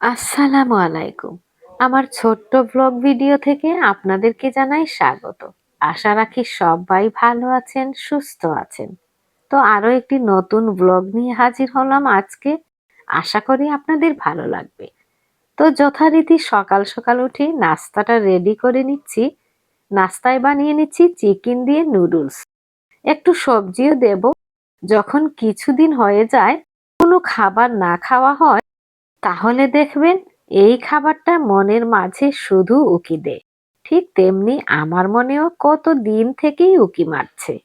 আসসালামু আলাইকুম। আমার ছোট্ট ব্লগ ভিডিও থেকে আপনাদেরকে জানাই স্বাগত। আশা রাখি সবাই ভালো আছেন, সুস্থ আছেন। তো আরও একটি নতুন ব্লগ নিয়ে হাজির হলাম আজকে। আশা করি আপনাদের ভালো লাগবে। তো যথারীতি সকাল সকাল উঠে নাস্তাটা রেডি করে নিচ্ছি। নাস্তায় বানিয়ে নিচ্ছি চিকেন দিয়ে নুডলস। একটু সবজিও দেব। যখন কিছুদিন হয়ে যায়, কোনো খাবার না খাওয়া হয় তাহলে দেখবেন এই খাবারটা মনের মাঝে শুধু উকি দেয় ঠিক তেমনি আমার মনেও কত দিন থেকেই উকি মারছে।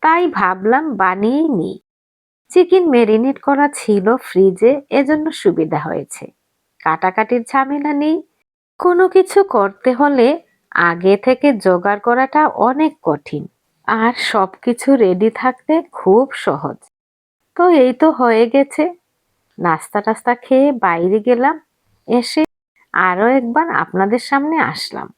তাই ভাবলাম বানিয়েই নিই। চিকেন মেরিনেট করা ছিল ফ্রিজে, এজন্য সুবিধা হয়েছে। কাটাকাটির ঝামেলা নেই। কোনো কিছু করতে হলে আগে থেকে জোগাড় করাটা অনেক কঠিন। আর সব কিছু রেডি থাকতে খুব সহজ। তো এই তো হয়ে গেছে। নাস্তা টাস্তা খেয়ে বাইরে গেলাম, এসে আরও একবার আপনাদের সামনে আসলাম।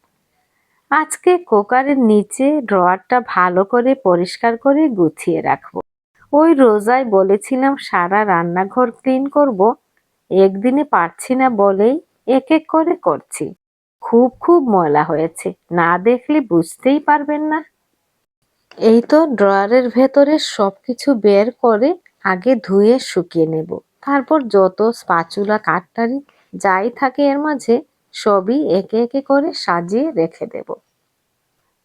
আজকে কুকারের নিচে ড্রয়ারটা ভালো করে পরিষ্কার করে গুছিয়ে রাখব। ওই রোজায় বলেছিলাম সারা রান্নাঘর ক্লিন করব, একদিনে পারছি না বলেই এক এক করে করছি। খুব খুব ময়লা হয়েছে, না দেখলে বুঝতেই পারবেন না। এই তো ড্রয়ারের ভেতরে সব কিছু বের করে আগে ধুয়ে শুকিয়ে নেব। তারপর যত স্পাচুলা কাঠটারি যাই থাকে এর মাঝে, সবই একে একে করে সাজিয়ে রেখে দেব।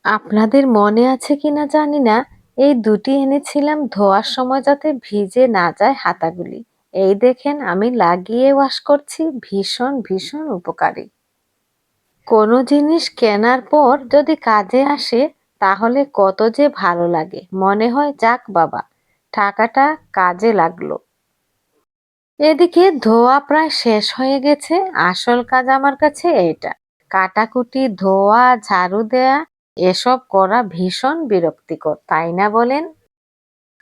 আপনাদের মনে আছে কিনা জানি না, এই দুটি এনেছিলাম ধোয়ার সময় যাতে ভিজে না যায় হাতাগুলি। এই দেখেন আমি লাগিয়ে ওয়াশ করছি, ভীষণ ভীষণ উপকারী। কোনো জিনিস কেনার পর যদি কাজে আসে, তাহলে কত যে ভালো লাগে। মনে হয়, যাক বাবা, টাকাটা কাজে লাগল। এদিকে ধোয়া প্রায় শেষ হয়ে গেছে। আসল কাজ আমার কাছে এটা কাটাকুটি, ধোয়া, ঝাড়ু দেয়া, এসব করা ভীষণ বিরক্তিকর, তাই না বলেন?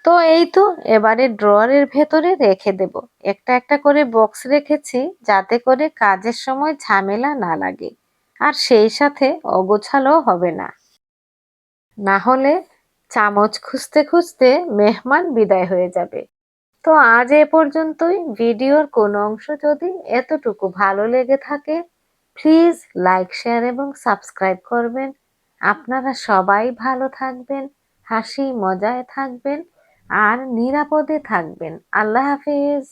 তো এই তো, এবারে ড্রয়ারের ভেতরে রেখে দেব। একটা একটা করে বক্স রেখেছি, যাতে করে কাজের সময় ঝামেলা না লাগে। আর সেই সাথে অগোছালো হবে না। না হলে চামচ খুঁজতে খুঁজতে মেহমান বিদায় হয়ে যাবে। তো আজ এ পর্যন্তই। ভিডিওর কোন অংশ যদি এতটুকু ভালো লেগে থাকে প্লিজ লাইক শেয়ার এবং সাবস্ক্রাইব করবেন। আপনারা সবাই ভালো থাকবেন, হাসি, মজায় থাকবেন আর নিরাপদে থাকবেন। আল্লাহ হাফিজ।